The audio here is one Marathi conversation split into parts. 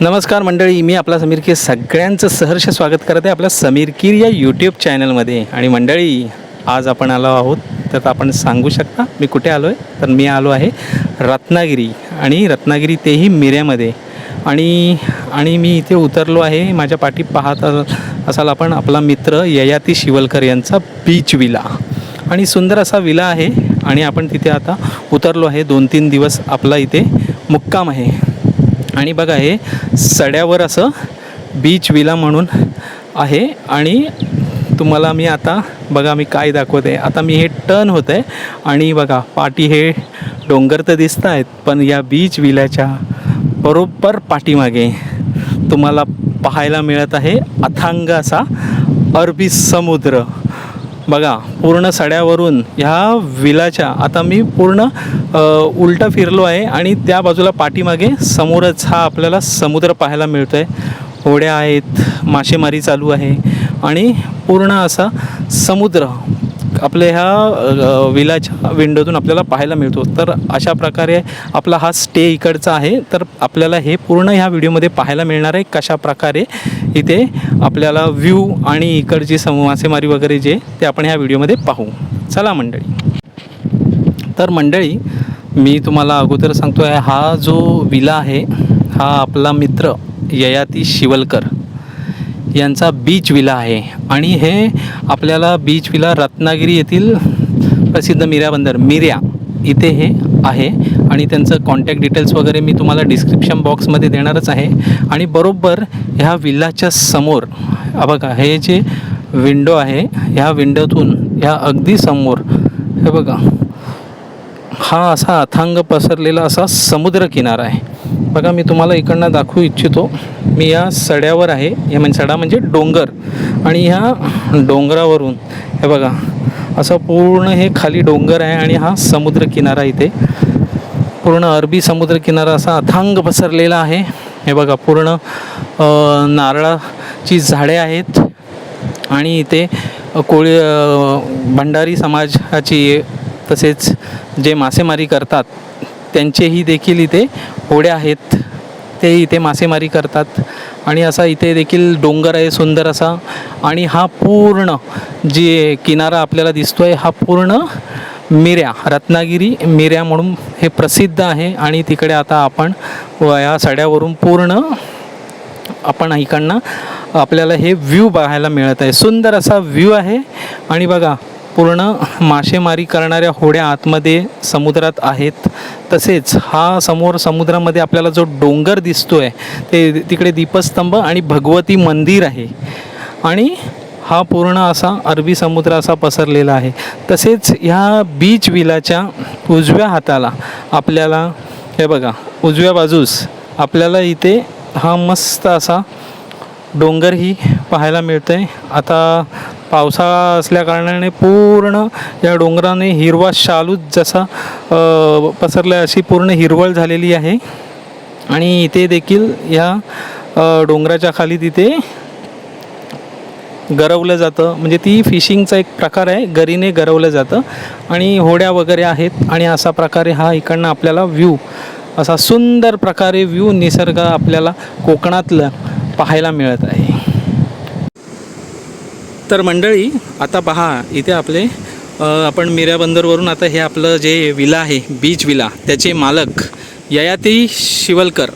नमस्कार मंडळी मी आपला समीर कीर सगळ्यांचं सहर्ष स्वागत करत आहे आपल्या समीर कीर या यूट्यूब चॅनलमध्ये आणि मंडळी आज आपण आलो आहोत तर आपण सांगू शकता मी कुठे आलो आहे तर मी आलो आहे रत्नागिरी. आणि रत्नागिरी तेही मिऱ्यामध्ये. आणि आणि मी इथे उतरलो आहे माझ्या पाठी पाहत असाल आपण आपला मित्र ययाती शिवलकर यांचा बीच विला आणि सुंदर असा विला आहे. आणि आपण तिथे आता उतरलो आहे दोन तीन दिवस आपला इथे मुक्काम आहे. आणि बघा हे सड्यावर असं बीच विला म्हणून आहे. आणि तुम्हाला मी आता बघा मी काय दाखवते. आता मी हे टर्न होतं आहे आणि बघा पाठी हे डोंगर तर दिसत आहेत पण या बीच विल्याच्या बरोबर पाठीमागे तुम्हाला पाहायला मिळत आहे अथांग असा अरबी समुद्र. बघा पूर्ण सड्यावरून ह्या विलाच्या आता मी पूर्ण उलटा फिरलो आहे आणि त्या बाजूला पाठीमागे समोरच हा आपल्याला समुद्र पाहायला मिळतो आहे होड्या आहेत मासेमारी चालू आहे आणि पूर्ण असा समुद्र आपल्या ह्या अ, विलाच्या विंडोतून आपल्याला पाहायला मिळतो. तर अशा प्रकारे आपला हा स्टे इकडचा आहे. तर आपल्याला हे पूर्ण ह्या व्हिडिओमध्ये पाहायला मिळणार आहे. कशा प्रकारे इथे आपल्याला व्ह्यू आणि इकडची सम मासेमारी वगैरे जे ते आपण ह्या व्हिडिओमध्ये पाहू. चला मंडळी. तर मंडळी मी तुम्हाला अगोदर सांगतो आहे हा जो विला आहे हा आपला मित्र ययाती शिवलकर. यांचा बीच विला आहे. आणि हे आपल्याला बीच विला रत्नागिरी येथील प्रसिद्ध मिऱ्या बंदर मिऱ्या इथे हे आहे. आणि त्यांचं कॉन्टॅक्ट डिटेल्स वगैरे मी तुम्हाला डिस्क्रिप्शन बॉक्समध्ये देणारच आहे. आणि बरोबर ह्या विलाच्या समोर बघा हे जे विंडो आहे ह्या विंडोतून ह्या अगदी समोर हे बघा हा असा अथांग पसरलेला असा समुद्र किनारा आहे. बघा मी तुम्हाला इकडनं दाखवू इच्छितो. मी या सड्यावर आहे. या म्हणजे सडा म्हणजे डोंगर. आणि ह्या डोंगरावरून हे बघा असं पूर्ण हे खाली डोंगर आहे आणि हा समुद्र किनारा इथे. पूर्ण अरबी समुद्र किनारा असा अथांग पसरलेला आहे. हे बघा पूर्ण नारळाची झाडे आहेत. आणि इथे कोळी भंडारी समाजाची तसेच जे मासेमारी करतात त्यांचेही देखील इथे होड्या आहेत ते इथे मासेमारी करतात आणि असा इथे देखील डोंगर आहे सुंदर असा. आणि हा पूर्ण जे किनारा आपल्याला दिसतो आहे हा पूर्ण मिऱ्या रत्नागिरी मिऱ्या म्हणून हे प्रसिद्ध आहे. आणि तिकडे आता आपण व या सड्यावरून पूर्ण आपण इकडनं आपल्याला हे व्ह्यू पाहायला मिळत आहे. सुंदर असा व्ह्यू आहे. आणि बघा पूर्ण मासेमारी करणाऱ्या होड्या आतमध्ये समुद्रात आहेत. तसेच हा समोर समुद्रामध्ये आपल्याला जो डोंगर दिसतो आहे ते तिकडे दीपस्तंभ आणि भगवती मंदिर आहे. आणि हा पूर्ण असा अरबी समुद्र असा पसरलेला आहे. तसेच ह्या बीच विलाच्या उजव्या हाताला आपल्याला हे बघा उजव्या बाजूस आपल्याला इथे हा मस्त असा डोंगरही पाहायला मिळतं आहे आता पावसाळा असल्याकारणाने पूर्ण या डोंगराने हिरवा शालूच जसा पसरला अशी पूर्ण हिरवळ झालेली आहे. आणि इथे देखील ह्या डोंगराच्या खाली तिथे गरवलं जातं. म्हणजे ती फिशिंगचा एक प्रकार आहे गरीने गरवलं जातं. आणि होड्या वगैरे आहेत आणि असा प्रकारे हा इकडनं आपल्याला व्ह्यू असा सुंदर प्रकारे व्ह्यू निसर्ग आपल्याला कोकणातलं पाहायला मिळत आहे. तर मंडळी आता पहा इथे आपले आपण मिऱ्या बंदरवरून आता हे आपलं जे विला आहे बीच विला त्याचे मालक ययाती शिवलकर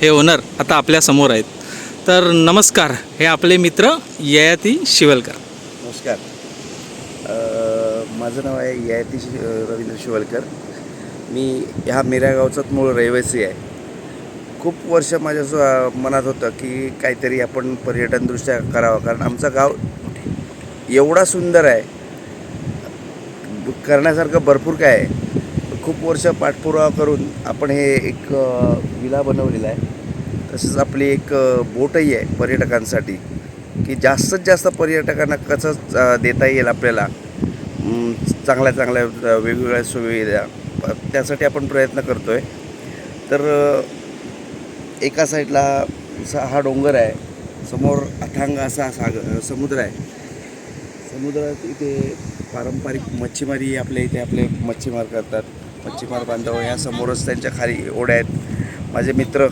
हे ओनर आता आपल्यासमोर आहेत. तर नमस्कार हे आपले मित्र ययाती शिवलकर. नमस्कार. माझं नाव आहे ययाती रवींद्र शिवलकर. मी ह्या मिऱ्यागावचाच मूळ रहिवासी आहे. खूप वर्ष माझ्या मनात होतं की काहीतरी आपण पर्यटनदृष्ट्या करावं कारण आमचं गाव एवढा सुंदर आहे. करण्यासारखं भरपूर काय आहे. खूप वर्ष पाठपुरावा करून आपण हे एक विला बनवलेला आहे. तसंच आपली एक बोटही आहे पर्यटकांसाठी की जास्तीत जास्त पर्यटकांना कसं देता येईल आपल्याला. चांगल्या चांगल्या वेगवेगळ्या सुविधा त्यासाठी आपण प्रयत्न करतो आहे तर एका साईडला असा हा डोंगर आहे. समोर अथांग असा सागर समुद्र आहे. समुद्रात इथे पारंपरिक मच्छीमारी आपल्या इथे आपले मच्छीमार करतात. मच्छीमार बांधव ह्या समोरच त्यांच्या खाली ओढ्या आहेत. माझे मित्र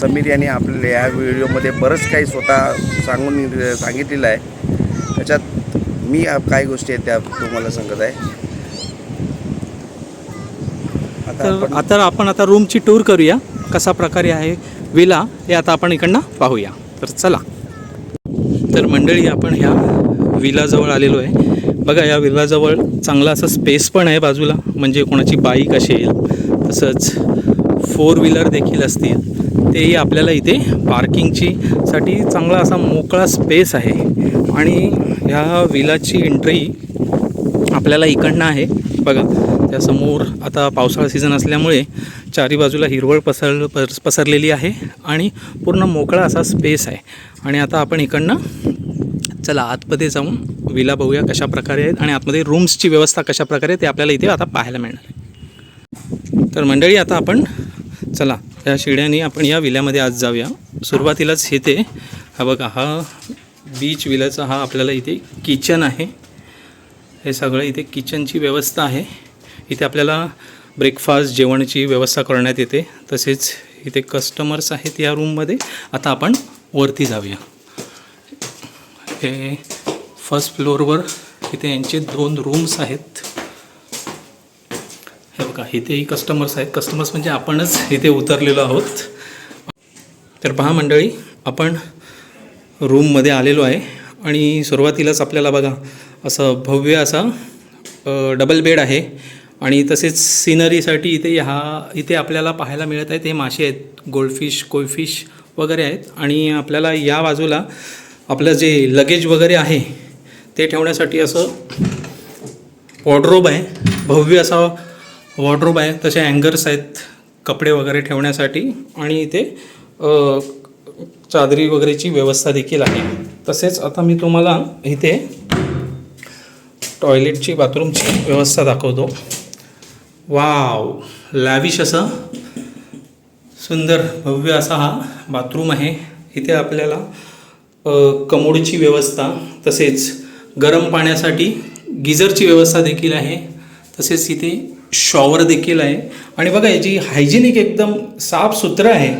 समीर यांनी आपल्या या व्हिडिओमध्ये बरंच काही स्वतः सांगून सांगितलेलं आहे. त्याच्यात मी काही गोष्टी आहेत त्या तुम्हाला सांगत आहे. तर आता आपण आता रूमची टूर करूया. कसा प्रकारे आहे विला हे आता आपण इकडनं पाहूया. तर चला. तर मंडळी आपण ह्या विलाजवळ आलेलो आहे. बघा या विलाजवळ चांगला असा स्पेस पण आहे बाजूला. म्हणजे कोणाची बाईक असेल तसंच फोर व्हीलर देखील असतील तेही आपल्याला इथे पार्किंगची साठी चांगला असा मोकळा स्पेस आहे. आणि ह्या विलाची एंट्री आपल्याला इकडनं आहे. बघा त्यासमोर आता पावसाळा सीझन असल्यामुळे चारी बाजूला हिरवळ पसर पसरलेली आहे आणि पूर्ण मोकळा असा स्पेस आहे. आणि आता आपण इकडनं चला आतमध्ये जाऊन विला बघूया कशा प्रकारे आहेत आणि आतमध्ये रूम्सची व्यवस्था कशा प्रकारे आहे ते आपल्याला इथे आता पाहायला मिळणार आहे. तर मंडळी आता आपण चला या शिड्याने आपण या विल्यामध्ये आज जाऊया. सुरुवातीलाच इथे हा बघा हा बीच विल्याचा हा आपल्याला इथे किचन आहे. हे सगळं इथे किचनची व्यवस्था आहे. इथे आपल्याला ब्रेकफास्ट जेवणाची व्यवस्था करण्यात येते. तसेच इथे कस्टमर्स आहेत या रूममध्ये आता आपण वरती जाऊया. हे फर्स्ट फ्लोअरवर इथे यांचे दोन रूम्स आहेत. हे बघा इथेही कस्टमर्स आहेत. कस्टमर्स म्हणजे आपणच इथे उतरलेलो आहोत. तर पहा मंडळी आपण रूममध्ये आलेलो आहे आणि सुरुवातीलाच आपल्याला बघा असं भव्य असा डबल बेड आहे. आणि तसेच सिनरीसाठी इथे हा इथे आपल्याला पाहायला मिळत आहेत हे मासे आहेत गोल्डफिश कोयफिश वगैरे आहेत. आणि आपल्याला या बाजूला आपलं जे लगेज वगैरे आहे ते ठेवण्यासाठी असं वॉर्ड्रोब आहे. भव्य असा वॉर्ड्रोब आहे. तसे अँगर्स आहेत कपडे वगैरे ठेवण्यासाठी आणि इथे चादरी वगैरेची व्यवस्था देखील आहे. तसेच आता मी तुम्हाला इथे टॉयलेटची बाथरूमची व्यवस्था दाखवतो. वाव लॅविश असं सुंदर भव्य असा हा बाथरूम आहे. इथे आपल्याला कमोडची व्यवस्था तसेच गरम पाण्यासाठी गिझरची व्यवस्था देखील आहे. तसेच इथे शॉवर देखील आहे. आणि बघा याची हायजिनिक एकदम साफसुथरं आहे.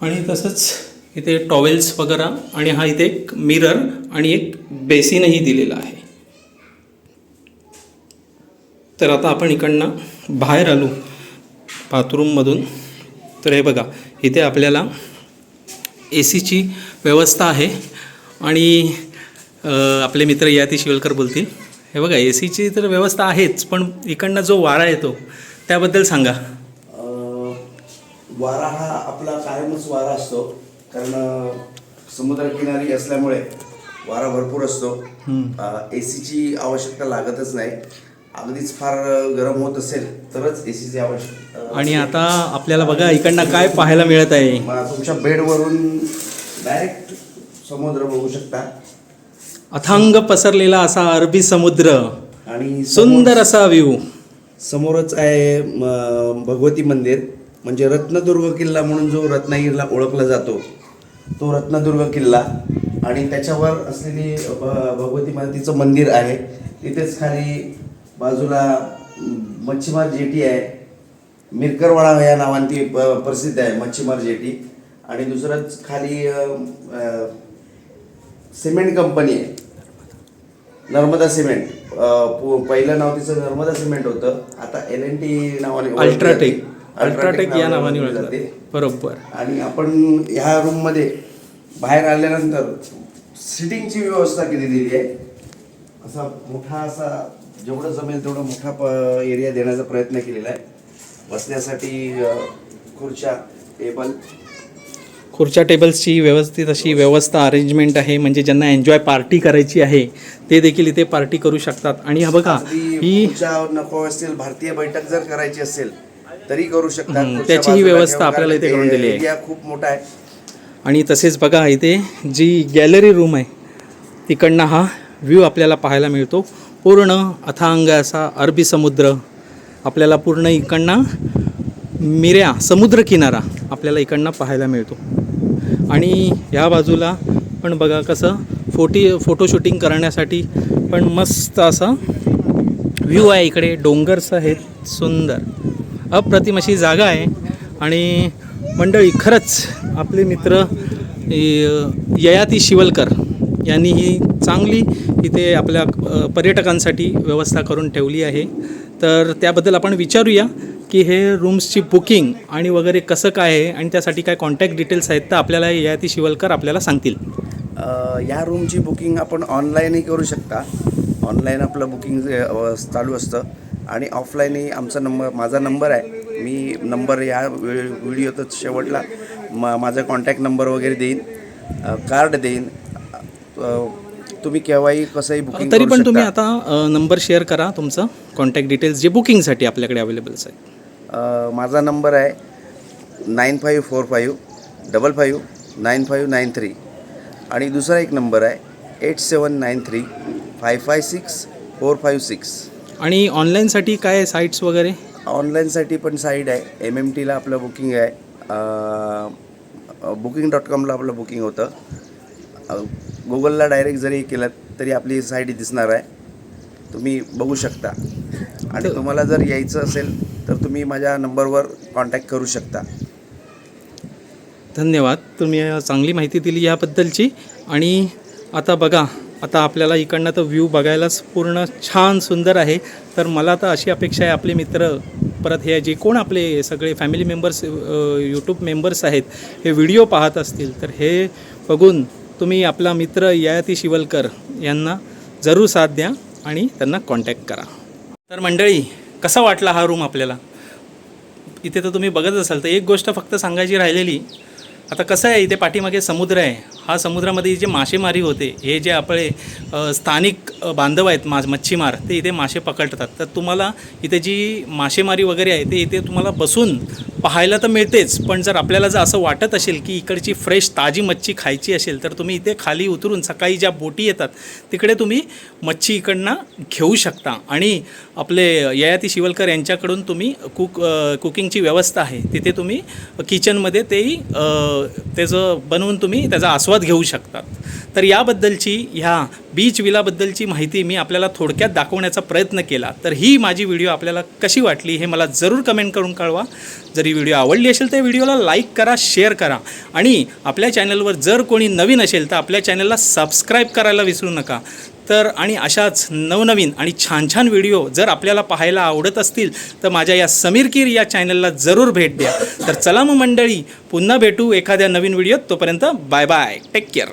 आणि तसंच इथे टॉवेल्स वगैरे आणि हा इथे एक मिरर आणि एक बेसिनही दिलेला आहे. तर आता आपण इकडनं बाहेर आलो. बाथरूममधून तर हे बघा इथे आपल्याला ए सीची व्यवस्था आहे. आणि आपले मित्र याती शिवलकर बोलतील. हे बघा ए सीची तर व्यवस्था आहेच पण इकडनं जो वारा येतो त्याबद्दल सांगा. वारा हा आपला कायमच वारा असतो. कारण समुद्रकिनारी असल्यामुळे वारा भरपूर असतो. ए सीची आवश्यकता लागतच नाही. अगदीच फार गरम होत असेल तरच ए सीची आवश्यकता आणि आता आपल्याला बघा इकडनं काय पाहायला मिळत आहे? तुमच्या बेडवरून डायरेक्ट समुद्र बघू शकता. अथांग पसरलेला असा अरबी समुद्र. आणि सुंदर असा व्ह्यू समोरच आहे भगवती मंदिर. म्हणजे रत्नदुर्ग किल्ला म्हणून जो रत्नागिरीला ओळखला जातो तो रत्नदुर्ग किल्ला. आणि त्याच्यावर असलेली भगवती मातेचं मंदिर आहे. तिथेच खाली बाजूला मच्छीमार जेटी आहे. मिरकरवाडा या नावाने ती प्रसिद्ध आहे मच्छीमार जेटी. आणि दुसरंच खाली सिमेंट कंपनी आहे. नर्मदा सिमेंट. पहिलं नाव तिचं नर्मदा सिमेंट होतं. आता एल एन टी नावाने अल्ट्राटेक. अल्ट्राटेक या नावाने जाते. बरोबर. आणि आपण ह्या रूममध्ये बाहेर आल्यानंतर सिटिंगची व्यवस्था केली दिली आहे. असा मोठा असा जेवढं जमेल तेवढा मोठा प एरिया देण्याचा प्रयत्न केलेला आहे. बसण्यासाठी खुर्च्या टेबल. खुर्च्या टेबल्सची व्यवस्थित अशी व्यवस्था अरेंजमेंट आहे. म्हणजे ज्यांना एन्जॉय पार्टी करायची आहे ते देखील इथे पार्टी करू शकतात. आणि हा बघा ही नको असतील भारतीय बैठक जर करायची असेल तरी करू शकतात. त्याची ही व्यवस्था आपल्याला इथे करून दिली आहे. खूप मोठा आहे. आणि तसेच बघा इथे जी गॅलरी रूम आहे तिकडनं हा व्ह्यू आपल्याला पाहायला मिळतो. पूर्ण अथांग असा अरबी समुद्र आपल्याला पूर्ण इकडनं मिऱ्या समुद्रकिनारा आपल्याला इकडनं पाहायला मिळतो. आणि ह्या बाजूला पण बघा कसं फोटी फोटो शूटिंग करण्यासाठी पण मस्त असा व्ह्यू आहे इकडे. डोंगर्स आहेत सुंदर अप्रतिम अशी जागा आहे. आणि मंडळी खरंच आपले मित्र ययाती शिवलकर यांनी ही चांगली इथे आपल्या पर्यटकांसाठी व्यवस्था करून ठेवली आहे. तर त्याबद्दल आपण विचारूया की हे रूम्सची बुकिंग आणि वगैरे कसं काय आहे आणि त्यासाठी काय कॉन्टॅक्ट डिटेल्स आहेत तर आपल्याला ययाती शिवलकर आपल्याला सांगतील. या रूमची बुकिंग आपण ऑनलाईनही करू शकता. ऑनलाईन आपलं बुकिंग चालू असतं. आणि ऑफलाईनही आमचा नंबर माझा नंबर आहे. मी नंबर या व्हिडिओतच शेवटला मा माझा कॉन्टॅक्ट नंबर वगैरे देईन. कार्ड देईन. तुम्ही केव्हाही कसंही बुकिंग तरी पण तुम्ही. आता नंबर शेअर करा तुमचं कॉन्टॅक्ट डिटेल्स जे बुकिंगसाठी आपल्याकडे अवेलेबल्स आहेत. माझा नंबर आहे nine five four five double five nine five nine three आणि दुसरा एक नंबर आहे eight seven nine three five five six four five six आणि ऑनलाईनसाठी काय साईट्स वगैरे? ऑनलाईनसाठी पण साईट आहे. एम एम टीला आपलं बुकिंग आहे. बुकिंग डॉट कॉमला आपलं बुकिंग होतं. गुगलला डायरेक्ट जरी केलं तरी आपली साईट दिसणार आहे. तुम्ही बघू शकता. आणि तुम्हाला जर यायचं असेल तर तुम्ही माझ्या नंबरवर कॉन्टॅक्ट करू शकता. धन्यवाद. तुम्ही चांगली माहिती दिली याबद्दलची. आणि आता बघा आता आपल्याला इकडनं तर व्ह्यू बघायलाच पूर्ण छान सुंदर आहे. तर मला तर अशी अपेक्षा आहे आपले मित्र परत हे जे कोण आपले सगळे फॅमिली मेंबर्स यूट्यूब मेंबर्स आहेत हे व्हिडिओ पाहत असतील. तर हे बघून तुम्ही आपला मित्र ययाती शिवलकर यांना जरूर साथ द्या आणि त्यांना कॉन्टॅक्ट करा. तर मंडळी कसा वाटला हा रूम आपल्याला? इथे तर तुम्ही बघत असाल तर एक गोष्ट फक्त सांगायची राहिलेली आता कसं आहे इथे पाठीमागे समुद्र आहे. हा समुद्रामध्ये जे मासेमारी होते हे जे आपले स्थानिक बांधव आहेत मा मच्छीमार ते इथे मासे पकडतात. तर तुम्हाला इथे जी मासेमारी वगैरे आहे ते इथे तुम्हाला बसून पाहायला तर मिळतेच पण जर आपल्याला जर असं वाटत असेल की इकडची फ्रेश ताजी मच्छी खायची असेल तर तुम्ही इथे खाली उतरून सकाळी ज्या बोटी येतात तिकडे तुम्ही मच्छी इकडनं घेऊ शकता. आणि आपले ययाती शिवलकर यांच्याकडून तुम्ही कुक कुकिंगची व्यवस्था आहे तिथे तुम्ही किचनमध्ये तेही त्याचं बनवून तुम्ही त्याचा आस्वाद घेऊ शकतात. तर याबद्दलची ह्या बीच विलाबद्दलची माहिती मी आपल्याला थोडक्यात दाखवण्याचा प्रयत्न केला. तर ही माझी व्हिडिओ आपल्याला कशी वाटली हे मला जरूर कमेंट करून कळवा. जर ही व्हिडिओ आवडली असेल तर व्हिडिओला लाईक करा शेअर करा. आणि आपल्या चॅनलवर जर कोणी नवीन असेल तर आपल्या चॅनलला सबस्क्राईब करायला विसरू नका. तर आणि अशाच नवनवीन आणि छान छान व्हिडिओ जर आपल्याला पाहायला आवडत असतील तर माझ्या या समीर कीर या चॅनलला जरूर भेट द्या. तर चला मग मंडळी पुन्हा भेटू एखाद्या नवीन व्हिडिओत. तोपर्यंत बाय बाय. Take care